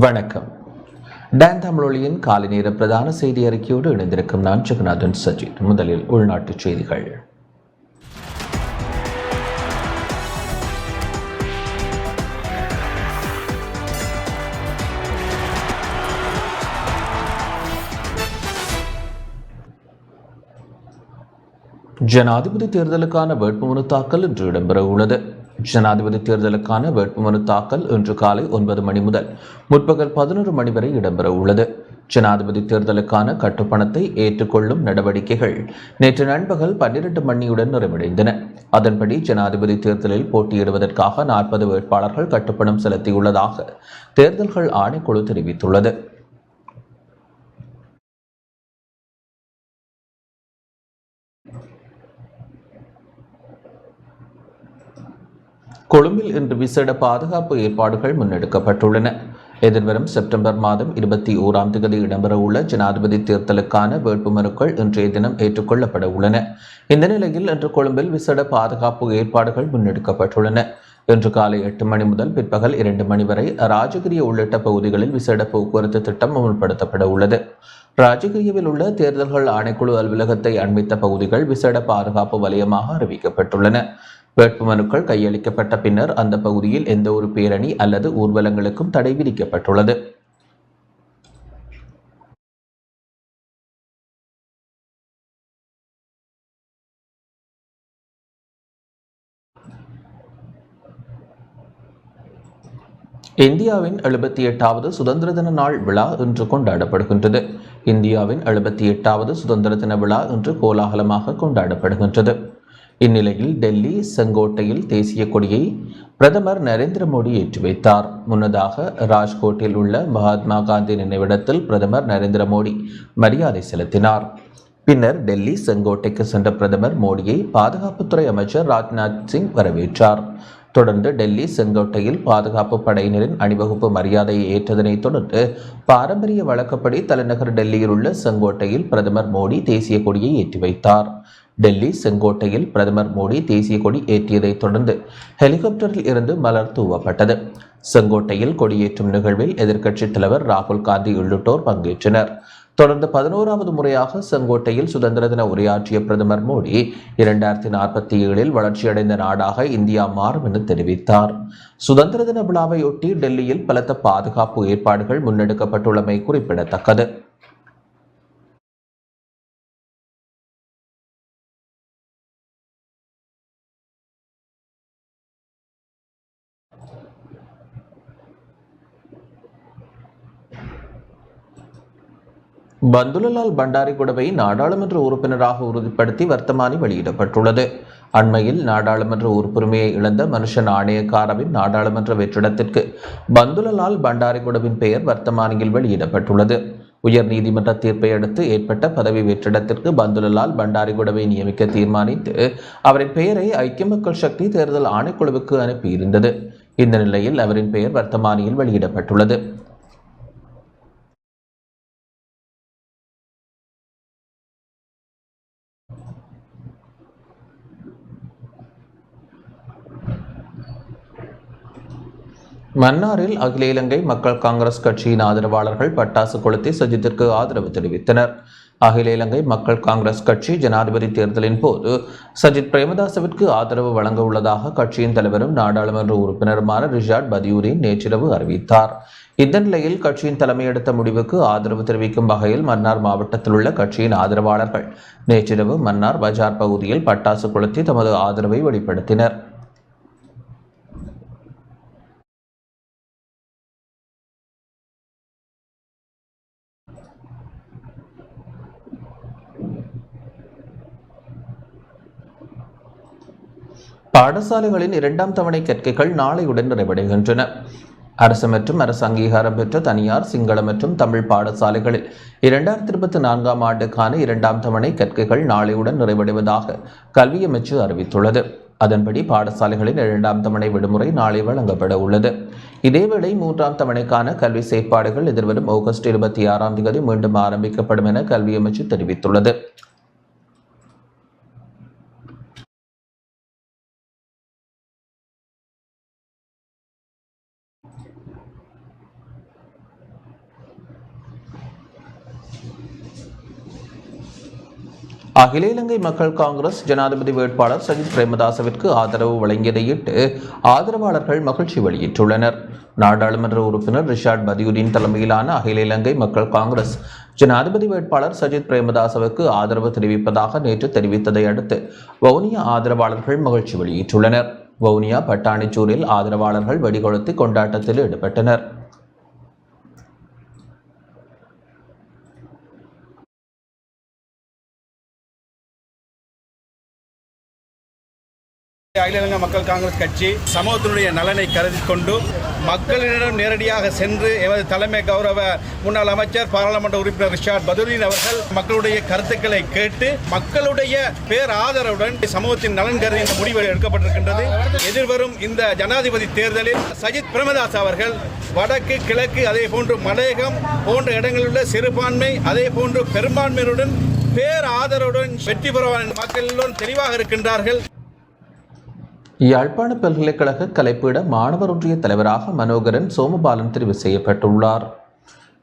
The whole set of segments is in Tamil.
வணக்கம். டான் தமிழொலியின் காலை நேர பிரதான செய்தி அறிக்கையோடு இணைந்திருக்கும் நான் ஜெகநாதன் சஜித். முதலில் உள்நாட்டுச் செய்திகள். ஜனாதிபதி தேர்தலுக்கான வேட்புமனு தாக்கல் இன்று இடம்பெற உள்ளது ஜனாதிபதி தேர்தலுக்கான வேட்புமனு தாக்கல் இன்று காலை ஒன்பது மணி முதல் முற்பகல் பதினொரு மணி வரை இடம்பெற உள்ளது ஜனாதிபதி தேர்தலுக்கான கட்டுப்பணத்தை ஏற்றுக்கொள்ளும் நடவடிக்கைகள் நேற்று நண்பகல் பன்னிரண்டு மணியுடன் நிறைவடைந்தன. அதன்படி ஜனாதிபதி தேர்தலில் போட்டியிடுவதற்காக நாற்பது வேட்பாளர்கள் கட்டுப்பணம் செலுத்தியுள்ளதாக தேர்தல்கள் ஆணைக்குழு தெரிவித்துள்ளது. கொழும்பில் இன்று விசேட பாதுகாப்பு ஏற்பாடுகள் முன்னெடுக்கப்பட்டுள்ளன. எதிர்வரும் செப்டம்பர் மாதம் இருபத்தி ஓராம் தேதி இடம்பெறவுள்ள ஜனாதிபதி தேர்தலுக்கான வேட்புமனுக்கள் இன்றைய தினம் ஏற்றுக்கொள்ளப்பட உள்ளன. இந்த நிலையில் இன்று கொழும்பில் விசேட பாதுகாப்பு ஏற்பாடுகள் முன்னெடுக்கப்பட்டுள்ளன. இன்று காலை எட்டு மணி முதல் பிற்பகல் இரண்டு மணி வரை ராஜகிரிய உள்ளிட்ட பகுதிகளில் விசேட போக்குவரத்து திட்டம் அமல்படுத்தப்பட உள்ளது. ராஜகிரியவில் உள்ள தேர்தல்கள் ஆணைக்குழு அலுவலகத்தை அண்மித்த பகுதிகள் விசேட பாதுகாப்பு வலயமாக அறிவிக்கப்பட்டுள்ளன. வேட்புமனுக்கள் கையளிக்கப்பட்ட பின்னர் அந்த பகுதியில் எந்த ஒரு பேரணி அல்லது ஊர்வலங்களுக்கும் தடை விதிக்கப்பட்டுள்ளது. இந்தியாவின் எழுபத்தி எட்டாவது சுதந்திர தின நாள் விழா இன்று கொண்டாடப்படுகின்றது. இந்தியாவின் எழுபத்தி எட்டாவது சுதந்திர தின விழா இன்று கோலாகலமாக கொண்டாடப்படுகின்றது. இந்நிலையில் டெல்லி செங்கோட்டையில் தேசிய கொடியை பிரதமர் நரேந்திர மோடி ஏற்றி வைத்தார். முன்னதாக ராஜ்கோட்டில் உள்ள மகாத்மா காந்தி நினைவிடத்தில் பிரதமர் நரேந்திர மோடி மரியாதை செலுத்தினார். பின்னர் டெல்லி செங்கோட்டைக்கு சென்ற பிரதமர் மோடியை பாதுகாப்புத்துறை அமைச்சர் ராஜ்நாத் சிங் வரவேற்றார். தொடர்ந்து டெல்லி செங்கோட்டையில் பாதுகாப்பு படையினரின் அணிவகுப்பு மரியாதையை ஏற்றதனைத் தொடர்ந்து பாரம்பரிய வழக்கப்படி தலைநகர் டெல்லியில் உள்ள செங்கோட்டையில் பிரதமர் மோடி தேசிய கொடியை ஏற்றி வைத்தார். டெல்லி செங்கோட்டையில் பிரதமர் மோடி தேசிய கொடி ஏற்றியதைத் தொடர்ந்து ஹெலிகாப்டரில் இருந்து மலர் தூவப்பட்டது. செங்கோட்டையில் கொடியேற்றும் நிகழ்வில் எதிர்க்கட்சித் தலைவர் ராகுல் காந்தி உள்ளிட்டோர் பங்கேற்றனர். தொடர்ந்து பதினோராவது முறையாக செங்கோட்டையில் சுதந்திர தின உரையாற்றிய பிரதமர் மோடி இரண்டாயிரத்தி நாற்பத்தி ஏழில் வளர்ச்சியடைந்த நாடாக இந்தியா மாறும் என்று தெரிவித்தார். சுதந்திர தின விழாவையொட்டி டெல்லியில் பலத்த பாதுகாப்பு ஏற்பாடுகள் முன்னெடுக்கப்பட்டுள்ளமை குறிப்பிடத்தக்கது. பந்துலலால் பண்டாரிகுடவை நாடாளுமன்ற உறுப்பினராக உறுதிப்படுத்தி வர்த்தமானி வெளியிடப்பட்டுள்ளது. அண்மையில் நாடாளுமன்ற உறுப்புரிமையை இழந்த மனுஷன் ஆணையக்காரவின் நாடாளுமன்ற வெற்றிடத்திற்கு பந்துலலால் பண்டாரிகுடவின் பெயர் வர்த்தமானியில் வெளியிடப்பட்டுள்ளது. உயர் நீதிமன்ற தீர்ப்பை அடுத்து ஏற்பட்ட பதவி வெற்றிடத்திற்கு பந்துலலால் பண்டாரிகுடவை நியமிக்க தீர்மானித்து அவரின் பெயரை ஐக்கிய மக்கள் சக்தி தேர்தல் ஆணைக்குழுவுக்கு அனுப்பியிருந்தது. இந்த நிலையில் அவரின் பெயர் வர்த்தமானியில் வெளியிடப்பட்டுள்ளது. மன்னாரில் அகில இலங்கை மக்கள் காங்கிரஸ் கட்சியின் ஆதரவாளர்கள் பட்டாசு கொளுத்தி சஜித்திற்கு ஆதரவு தெரிவித்தனர். அகில இலங்கை மக்கள் காங்கிரஸ் கட்சி ஜனாதிபதி தேர்தலின் போது சஜித் பிரேமதாசவிற்கு ஆதரவு வழங்க உள்ளதாக கட்சியின் தலைவரும் நாடாளுமன்ற உறுப்பினருமான ரிஷாட் பதியூரின் நேற்றிரவு அறிவித்தார். இந்த நிலையில் கட்சியின் தலைமை எடுத்த முடிவுக்கு ஆதரவு தெரிவிக்கும் வகையில் மன்னார் மாவட்டத்தில் உள்ள கட்சியின் ஆதரவாளர்கள் நேற்றிரவு மன்னார் பஜார் பகுதியில் பட்டாசு கொளுத்தி தமது ஆதரவை வெளிப்படுத்தினர். பாடசாலைகளின் இரண்டாம் தவணை கற்கைகள் நாளையுடன் நிறைவடைகின்றன. அரசு மற்றும் அரசு அங்கீகாரம் பெற்ற தனியார் சிங்கள மற்றும் தமிழ் பாடசாலைகளில் இரண்டாயிரத்தி இருபத்தி நான்காம் ஆண்டுக்கான இரண்டாம் தவணை கற்கைகள் நாளையுடன் நிறைவடைவதாக கல்வி அமைச்சு அறிவித்துள்ளது. அதன்படி பாடசாலைகளின் இரண்டாம் தவணை விடுமுறை நாளை வழங்கப்பட உள்ளது. இதேவேளை மூன்றாம் தவணைக்கான கல்வி செயற்பாடுகள் எதிர்வரும் ஆகஸ்ட் இருபத்தி ஆறாம் தேதி மீண்டும் ஆரம்பிக்கப்படும் என கல்வி அமைச்சு தெரிவித்துள்ளது. அகில இலங்கை மக்கள் காங்கிரஸ் ஜனாதிபதி வேட்பாளர் சஜித் பிரேமதாசவிற்கு ஆதரவு வழங்கியதையிட்டு ஆதரவாளர்கள் மகிழ்ச்சி வெளியிட்டுள்ளனர். நாடாளுமன்ற உறுப்பினர் ரிஷாட் பதியுதீன் தலைமையிலான அகில இலங்கை மக்கள் காங்கிரஸ் ஜனாதிபதி வேட்பாளர் சஜித் பிரேமதாசவுக்கு ஆதரவு தெரிவிப்பதாக நேற்று தெரிவித்ததை அடுத்து வவுனியா ஆதரவாளர்கள் மகிழ்ச்சி வெளியிட்டுள்ளனர். வவுனியா பட்டாணிச்சூரில் ஆதரவாளர்கள் வெடிகொளுத்தி கொண்டாட்டத்தில் ஈடுபட்டனர். அகில இலங்கை மக்கள் காங்கிரஸ் கட்சி சமூகத்தினுடைய நலனை கருதி கொண்டு மக்களிடம் நேரடியாக சென்று எமது தலைமை கௌரவ முன்னாள் அமைச்சர் பாராளுமன்ற உறுப்பினர் ரிஷாட் பதுரீன் அவர்கள் மக்களுடைய கருத்துக்களை கேட்டு மக்களுடைய பேர் ஆதரவுடன் சமூகத்தின் நலன் கருதி இந்த முடிவு எடுக்கப்பட்டிருக்கின்றது. எதிர்வரும் இந்த ஜனாதிபதி தேர்தலில் சஜித் பிரேமதாஸ் அவர்கள் வடக்கு கிழக்கு அதே போன்று மலையகம் போன்ற இடங்களில் உள்ள சிறுபான்மை அதே போன்று பெரும்பான்மையுடன் பேர் ஆதரவுடன் வெற்றி பெறுவார் மக்கள் எல்லோரும் தெளிவாக இருக்கின்றார்கள். யாழ்ப்பாண பல்கலைக்கழக கலைப்பீட மாணவர் ஒன்றிய தலைவராக மனோகரன் சோமபாலன் தெரிவு செய்யப்பட்டுள்ளார்.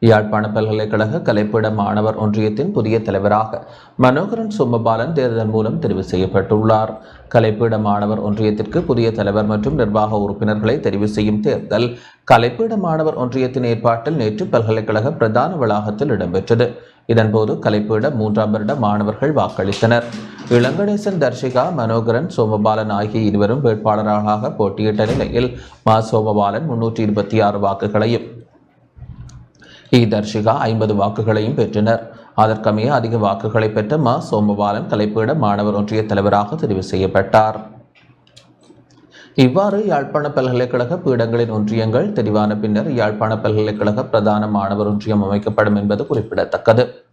யாழ்ப்பாண பல்கலைக்கழக கலைப்பீட மாணவர் ஒன்றியத்தின் புதிய தலைவராக மனோகரன் சோமபாலன் தேர்தல் மூலம் தெரிவு செய்யப்பட்டுள்ளார். கலைப்பீட மாணவர் ஒன்றியத்திற்கு புதிய தலைவர் மற்றும் நிர்வாக உறுப்பினர்களை தெரிவு செய்யும் தேர்தல் கலைப்பீட மாணவர் ஒன்றியத்தின் ஏற்பாட்டில் நேற்று பல்கலைக்கழக பிரதான வளாகத்தில் இடம்பெற்றது. இதன்போது கலைப்பீட மூன்றாம் வருட மாணவர்கள் வாக்களித்தனர். இளங்கணேசன் தர்ஷிகா மனோகரன் சோமபாலன் ஆகிய இருவரும் வேட்பாளர்களாக போட்டியிட்ட நிலையில் மா. சோமபாலன் முன்னூற்றி இருபத்தி ஆறு வாக்குகளையும் இ. தர்ஷிகா ஐம்பது வாக்குகளையும் பெற்றனர். அதற்கமைய அதிக வாக்குகளை பெற்ற மா. சோமபாலன் கலைப்பீட மாணவர் ஒன்றிய தலைவராக தெரிவு செய்யப்பட்டார். இவ்வாறு யாழ்ப்பாண பல்கலைக்கழக பீடங்களின் ஒன்றியங்கள் தெரிவான பின்னர் யாழ்ப்பாண பல்கலைக்கழக பிரதான மாணவர் ஒன்றியம் அமைக்கப்படும் என்பது குறிப்பிடத்தக்கது.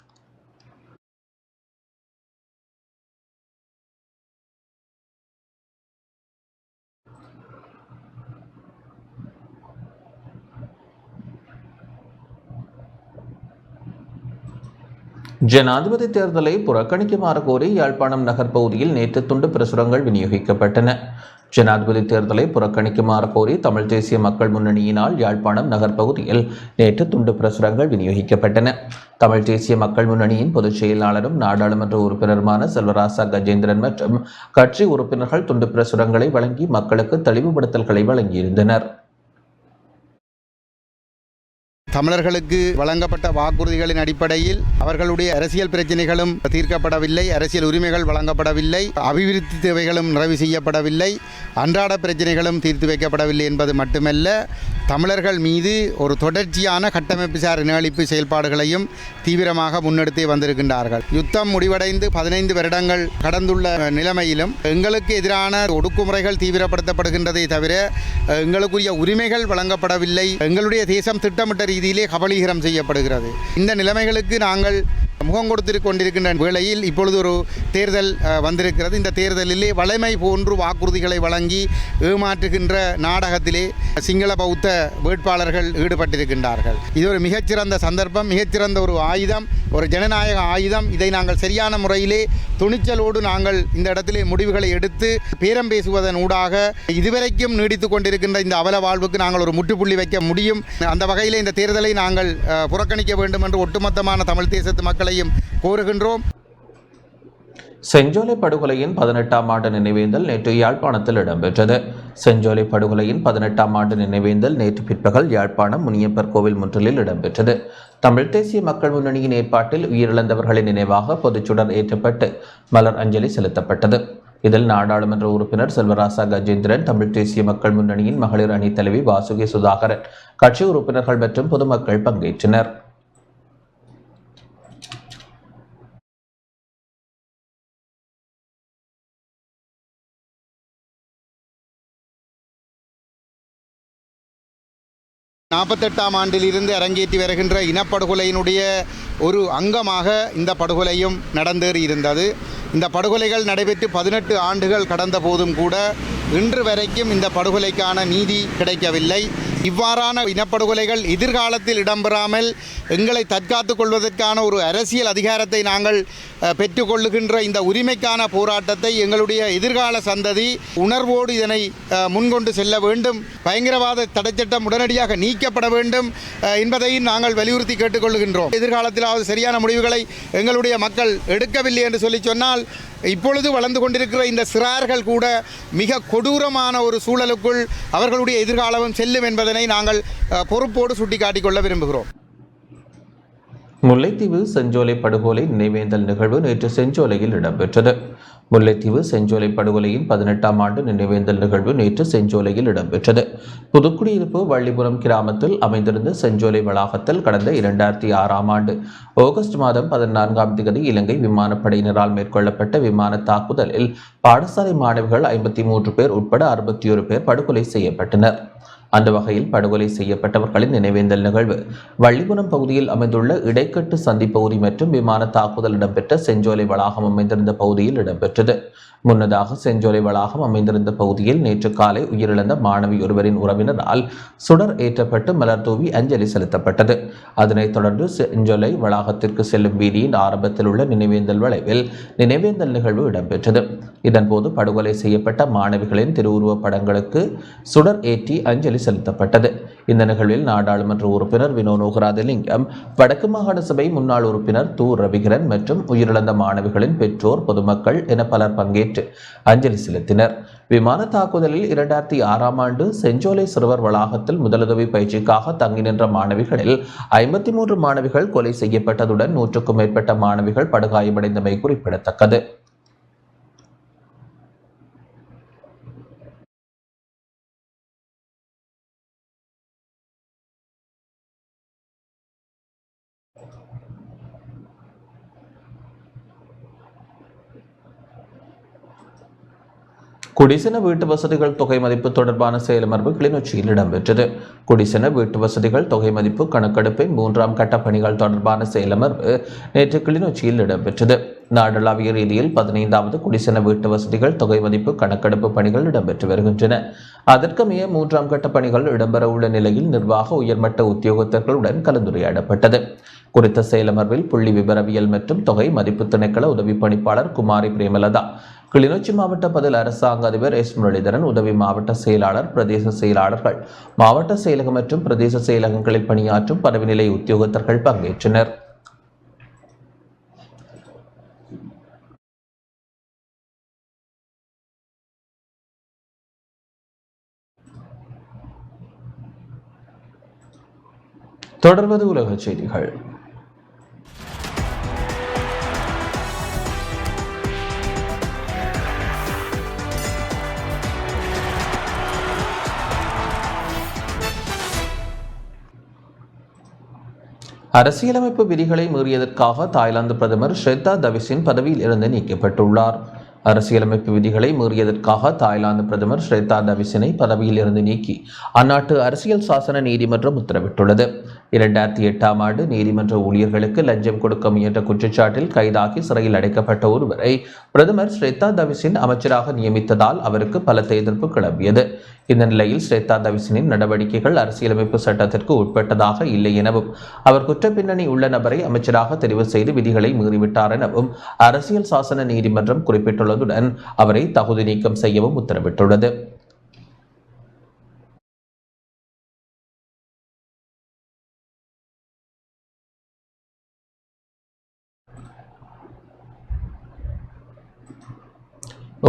ஜனாதிபதி தேர்தலை புறக்கணிக்குமாறு கோரி யாழ்ப்பாணம் நகர் பகுதியில் நேற்று துண்டு பிரசுரங்கள் விநியோகிக்கப்பட்டன. ஜனாதிபதி தேர்தலை புறக்கணிக்குமாறு கோரி தமிழ் தேசிய மக்கள் முன்னணியினால் யாழ்ப்பாணம் நகர் பகுதியில் நேற்று துண்டு பிரசுரங்கள் விநியோகிக்கப்பட்டன. தமிழ் தேசிய மக்கள் முன்னணியின் பொதுச் செயலாளரும் நாடாளுமன்ற உறுப்பினருமான செல்வராசா கஜேந்திரன் மற்றும் கட்சி உறுப்பினர்கள் துண்டு பிரசுரங்களை வழங்கி மக்களுக்கு தெளிவுபடுத்தல்களை வழங்கியிருந்தனர். தமிழர்களுக்கு வழங்கப்பட்ட வாக்குறுதிகளின் அடிப்படையில் அவர்களுடைய அரசியல் பிரச்சனைகளும் தீர்க்கப்படவில்லை அரசியல் உரிமைகள் வழங்கப்படவில்லை அபிவிருத்தி தேவைகளும் நிறைவு செய்யப்படவில்லை அன்றாட பிரச்சனைகளும் தீர்த்து வைக்கப்படவில்லை என்பது மட்டுமல்ல தமிழர்கள் மீது ஒரு தொடர்ச்சியான கட்டமைப்பு சார் இனஅழிப்பு செயல்பாடுகளையும் தீவிரமாக முன்னெடுத்தே வந்திருக்கின்றார்கள். யுத்தம் முடிவடைந்து பதினைந்து வருடங்கள் கடந்துள்ள நிலைமையிலும் எங்களுக்கு எதிரான ஒடுக்குமுறைகள் தீவிரப்படுத்தப்படுகின்றதை தவிர எங்களுக்குரிய உரிமைகள் வழங்கப்படவில்லை எங்களுடைய தேசம் திட்டமிட்ட ரீதியிலே கபலீகரம் செய்யப்படுகிறது. இந்த நிலைமைகளுக்கு நாங்கள் முகம் கொடுத்து கொண்டிருக்கின்ற வேளையில் இப்பொழுது ஒரு தேர்தல் வந்திருக்கிறது. இந்த தேர்தலிலே வளமை போன்று வாக்குறுதிகளை வழங்கி ஏமாற்றுகின்ற நாடகத்திலே சிங்கள பௌத்த வேட்பாளர்கள் ஈடுபட்டிருக்கின்றார்கள். இது ஒரு மிகச்சிறந்த சந்தர்ப்பம் மிகச்சிறந்த ஒரு ஆயுதம் ஒரு ஜனநாயக ஆயுதம். இதை நாங்கள் சரியான முறையிலே துணிச்சலோடு நாங்கள் இந்த இடத்திலே முடிவுகளை எடுத்து பேரம் பேசுவதன் ஊடாக இதுவரைக்கும் நீடித்து கொண்டிருக்கின்ற இந்த அவல வாழ்வுக்கு நாங்கள் ஒரு முற்றுப்புள்ளி வைக்க முடியும். அந்த வகையிலே இந்த தேர்தல் நாங்கள் புறக்கணிக்க வேண்டும் என்று ஒட்டுமொத்தமான தமிழ் தேசத்து மக்களையும் கோருகின்றோம். செஞ்சோலை படுகொலையின் பதினெட்டாம் ஆண்டு நினைவேந்தல் நேற்று யாழ்ப்பாணத்தில் இடம்பெற்றது. செஞ்சோலை படுகொலையின் பதினெட்டாம் ஆண்டு நினைவேந்தல் நேற்று பிற்பகல் யாழ்ப்பாணம் முனியப்பர் கோவில் முற்றலில் இடம்பெற்றது. தமிழ் தேசிய மக்கள் முன்னணியின் ஏற்பாட்டில் உயிரிழந்தவர்களின் நினைவாக பொதுச்சுடர் ஏற்றப்பட்டு மலர் அஞ்சலி செலுத்தப்பட்டது. இதில் நாடாளுமன்ற உறுப்பினர் செல்வராசா கஜேந்திரன் தமிழ் தேசிய மக்கள் முன்னணியின் மகளிர் அணித் தலைவி வாசுகி சுதாகரன் கட்சி உறுப்பினர்கள் மற்றும் பொதுமக்கள் பங்கேற்றனர். நாற்பத்தெட்டாம் ஆண்டிலிருந்து அரங்கேற்றி வருகின்ற இனப்படுகொலையினுடைய ஒரு அங்கமாக இந்த படுகொலையும் நடந்தேறி இருந்தது. இந்த படுகொலைகள் நடைபெற்று பதினெட்டு ஆண்டுகள் கடந்த போதும் கூட இன்று வரைக்கும் இந்த படுகொலைக்கான நீதி கிடைக்கவில்லை. இவ்வாறான இனப்படுகொலைகள் எதிர்காலத்தில் இடம்பெறாமல் எங்களை தற்காத்துக் கொள்வதற்கான ஒரு அரசியல் அதிகாரத்தை நாங்கள் பெற்றுக்கொள்ளுகின்ற இந்த உரிமைக்கான போராட்டத்தை எங்களுடைய எதிர்கால சந்ததி உணர்வோடு இதனை முன்கொண்டு செல்ல வேண்டும். பயங்கரவாத தடைச்சட்டம் உடனடியாக நீக்கப்பட வேண்டும் என்பதையும் நாங்கள் வலியுறுத்தி கேட்டுக்கொள்கின்றோம். எதிர்காலத்திலாவது சரியான முடிவுகளை எங்களுடைய மக்கள் எடுக்கவில்லை என்று சொல்லி சொன்னால் இப்பொழுது வளர்ந்து கொண்டிருக்கிற இந்த சிறார்கள் கூட மிக கொடூரமான ஒரு சூழலுக்குள் அவர்களுடைய எதிர்காலமும் செல்லும் என்பதனை நாங்கள் பொறுப்போடு சுட்டிக்காட்டிக்கொள்ள விரும்புகிறோம். முல்லைத்தீவு செஞ்சோலை படுகொலை நினைவேந்தல் நிகழ்வு நேற்று செஞ்சோலையில் இடம்பெற்றது. முல்லைத்தீவு செஞ்சோலை படுகொலையின் பதினெட்டாம் ஆண்டு நினைவேந்தல் நிகழ்வு நேற்று செஞ்சோலையில் இடம்பெற்றது. புதுக்குடியிருப்பு வள்ளிபுரம் கிராமத்தில் அமைந்திருந்த செஞ்சோலை வளாகத்தில் கடந்த இரண்டாயிரத்தி ஆறாம் ஆண்டு ஆகஸ்ட் மாதம் பதினான்காம் தேதி இலங்கை விமானப்படையினரால் மேற்கொள்ளப்பட்ட விமான தாக்குதலில் பாடசாலை மாணவிகள் ஐம்பத்தி மூன்று பேர் உட்பட அறுபத்தி ஒரு பேர் படுகொலை செய்யப்பட்டனர். அந்த வகையில் படுகொலை செய்யப்பட்டவர்களின் நினைவேந்தல் நிகழ்வு. வள்ளிபுரம் பகுதியில் அமைந்துள்ள இடைக்கட்டு சந்திப்பகுதி மற்றும் விமான தாக்குதல் இடம்பெற்ற செஞ்சோலை வளாகம் அமைந்திருந்த பகுதியில் இடம்பெற்றது. முன்னதாக செஞ்சோலை வளாகம் அமைந்திருந்த பகுதியில் நேற்று காலை உயிரிழந்த மாணவி ஒருவரின் உறவினரால் சுடர் ஏற்றப்பட்டு மலர் தூவி அஞ்சலி செலுத்தப்பட்டது. அதனைத் தொடர்ந்து செஞ்சோலை வளாகத்திற்கு செல்லும் வீதியின் ஆரம்பத்தில் உள்ள நினைவேந்தல் வளைவில் நினைவேந்தல் நிகழ்வு இடம்பெற்றது. இதன்போது படுகொலை செய்யப்பட்ட மாணவிகளின் திருவுருவப் படங்களுக்கு சுடர் ஏற்றி அஞ்சலி செலுத்தப்பட்டது. இந்த நிகழ்வில் நாடாளுமன்ற உறுப்பினர் வினோ நோகராஜலிங்கம் வடக்கு மாகாண சபை முன்னாள் உறுப்பினர் து ரவிகரன் மற்றும் உயிரிழந்த மாணவிகளின் பெற்றோர் பொதுமக்கள் என பலர் பங்கேற்று அஞ்சலி செலுத்தினர். விமான தாக்குதலில் இரண்டாயிரத்தி ஆறாம் ஆண்டு செஞ்சோலை சிறுவர் வளாகத்தில் முதலுதவி பயிற்சிக்காக தங்கி நின்ற மாணவிகளில் ஐம்பத்தி மூன்று மாணவிகள் கொலை செய்யப்பட்டதுடன் நூற்றுக்கும் மேற்பட்ட மாணவிகள் படுகாயமடைந்தமை குறிப்பிடத்தக்கது. குடிசன வீட்டு வசதிகள் தொகை மதிப்பு தொடர்பான செயலமர்வு கிளிநொச்சியில் இடம்பெற்றது. குடிசன வீட்டு வசதிகள் தொகை மதிப்பு கணக்கெடுப்பின் மூன்றாம் கட்ட பணிகள் தொடர்பான செயலமர்வு நேற்று கிளிநொச்சியில் இடம்பெற்றது. நாடளாவிய ரீதியில் பதினைந்தாவது குடிசன வீட்டு வசதிகள் தொகை மதிப்பு கணக்கெடுப்பு பணிகள் இடம்பெற்று வருகின்றன. அதற்கமைய மூன்றாம் கட்ட பணிகள் இடம்பெற உள்ள நிலையில் நிர்வாக உயர்மட்ட உத்தியோகத்தர்களுடன் கலந்துரையாடப்பட்டது. குறித்த செயலமர்வில் புள்ளி விபரவியல் மற்றும் தொகை மதிப்பு திணைக்கள உதவி பணிப்பாளர் குமாரி பிரேமலதா கிளிநொச்சி மாவட்ட பதில் அரசாங்க அதிபர் எஸ் முரளிதரன் உதவி மாவட்ட செயலாளர் பிரதேச செயலாளர்கள் மாவட்ட செயலகம் மற்றும் பிரதேச செயலகங்களில் பணியாற்றும் பதவிநிலை உத்தியோகத்தர்கள் பங்கேற்றனர். தொடர்வது உலகச் செய்திகள். அரசியலமைப்பு விதிகளை மீறியதற்காக தாய்லாந்து பிரதமர் ஸ்ரேத்தா தவிசின் பதவியில் இருந்து நீக்கப்பட்டுள்ளார். அரசியலமைப்பு விதிகளை மீறியதற்காக தாய்லாந்து பிரதமர் ஸ்ரேதா தவிசினை பதவியில் இருந்து நீக்கி அந்நாட்டு அரசியல் சாசன நீதிமன்றம் உத்தரவிட்டுள்ளது. இரண்டாயிரத்தி எட்டாம் ஆண்டு நீதிமன்ற ஊழியர்களுக்கு லஞ்சம் கொடுக்க முயன்ற குற்றச்சாட்டில் கைதாகி சிறையில் அடைக்கப்பட்ட ஒருவரை பிரதமர் ஸ்ரேத்தா தவிசின் அமைச்சராக நியமித்ததால் அவருக்கு பலத்த எதிர்ப்பு கிளம்பியது. இந்த நிலையில் ஸ்ரேத்தா தவிசினின் நடவடிக்கைகள் அரசியலமைப்பு சட்டத்திற்கு உட்பட்டதாக இல்லை எனவும் அவர் குற்றப்பின்னணி உள்ள நபரை அமைச்சராக தெரிவு செய்து விதிகளை மீறிவிட்டார் எனவும் அரசியல் சாசன நீதிமன்றம் குறிப்பிட்டுள்ளதுடன் அவரை தகுதி நீக்கம் செய்யவும் உத்தரவிட்டுள்ளது.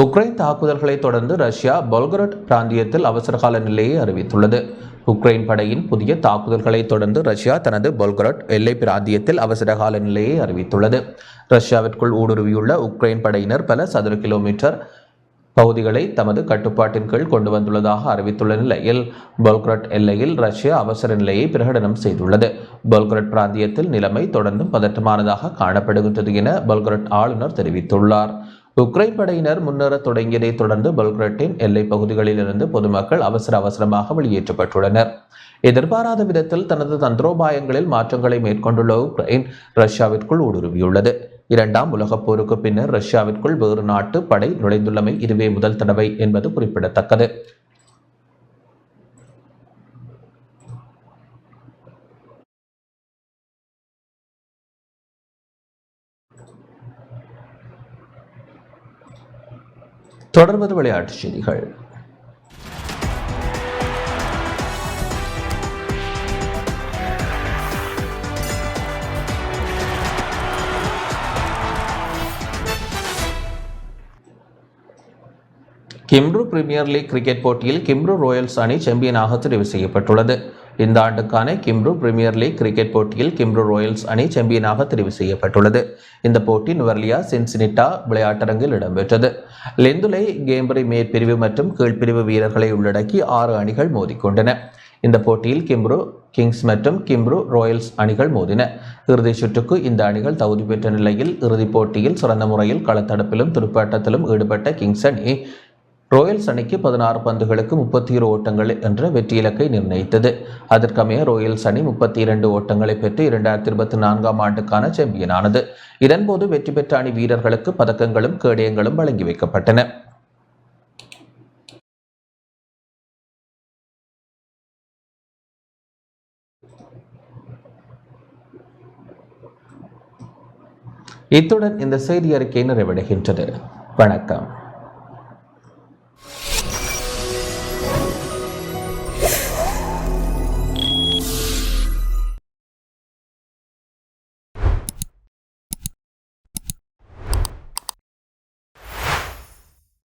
உக்ரைன் தாக்குதல்களை தொடர்ந்து ரஷ்யா பொல்கரட் பிராந்தியத்தில் அவசரகால நிலையை அறிவித்துள்ளது. உக்ரைன் படையின் புதிய தாக்குதல்களை தொடர்ந்து ரஷ்யா தனது பொல்கரட் எல்லை பிராந்தியத்தில் அவசரகால நிலையை அறிவித்துள்ளது. ரஷ்யாவிற்குள் ஊடுருவியுள்ள உக்ரைன் படையினர் பல சதுர கிலோமீட்டர் பகுதிகளை தமது கட்டுப்பாட்டின் கீழ் கொண்டு வந்துள்ளதாக அறிவித்துள்ள நிலையில் பொல்கரட் எல்லையில் ரஷ்யா அவசர நிலையை பிரகடனம் செய்துள்ளது. பொல்கரட் பிராந்தியத்தில் நிலைமை தொடர்ந்தும் பதற்றமானதாக காணப்படுகின்றது என பொல்கரட் ஆளுநர் தெரிவித்துள்ளார். உக்ரைன் படையினர் முன்னேற தொடங்கியதைத் தொடர்ந்து பல்கிரட்டின் எல்லைப் பகுதிகளிலிருந்து பொதுமக்கள் அவசர அவசரமாக வெளியேற்றப்பட்டுள்ளனர். எதிர்பாராத விதத்தில் தனது தந்திரோபாயங்களில் மாற்றங்களை மேற்கொண்டுள்ள உக்ரைன் ரஷ்யாவிற்குள் ஊடுருவியுள்ளது. இரண்டாம் உலகப் போருக்கு பின்னர் ரஷ்யாவிற்குள் வேறு நாட்டு படை நுழைந்துள்ளமை இதுவே முதல் தடவை என்பது குறிப்பிடத்தக்கது. தொடர்வது விளையாட்டுச் செய்திகள். கிம்ரு பிரீமியர் லீக் கிரிக்கெட் போட்டியில் கிம்ரு ராயல்ஸ் அணி சாம்பியனாக தெரிவு செய்யப்பட்டுள்ளது. இந்த ஆண்டுக்கான கிம்ரு பிரீமியர் லீக் கிரிக்கெட் போட்டியில் கிம்ரு ராயல்ஸ் அணி சாம்பியனாக தெரிவு செய்யப்பட்டுள்ளது. இந்த போட்டி நுவர்லியா சின்சினிட்டா விளையாட்டரங்கில் இடம்பெற்றது. லெந்துலை கேம்பரி மேற்பிரிவு மற்றும் கீழ்ப்பிரிவு வீரர்களை உள்ளடக்கி ஆறு அணிகள் மோதிக்கொண்டன. இந்த போட்டியில் கிம்ரு கிங்ஸ் மற்றும் கிம்ரு ராயல்ஸ் அணிகள் மோதின. இறுதிச் சுற்றுக்கு இந்த அணிகள் தகுதி பெற்ற நிலையில் இறுதிப் போட்டியில் சிறந்த முறையில் களத்தடுப்பிலும் துடுப்பாட்டத்திலும் ஈடுபட்ட கிங்ஸ் அணி ராயல்ஸ் அணிக்கு பதினாறு பந்துகளுக்கு முப்பத்தி இரு ஓட்டங்கள் என்ற வெற்றி இலக்கை நிர்ணயித்தது. அதற்கமைய ராயல்ஸ் அணி முப்பத்தி இரண்டு ஓட்டங்களை பெற்று இரண்டாயிரத்தி இருபத்தி நான்காம் ஆண்டுக்கான சாம்பியனானது. இதன்போது வெற்றி பெற்ற அணி வீரர்களுக்கு பதக்கங்களும் கேடயங்களும் வழங்கி வைக்கப்பட்டன. இத்துடன் இந்த செய்தி அறிக்கை நிறைவடைகின்றது. வணக்கம்.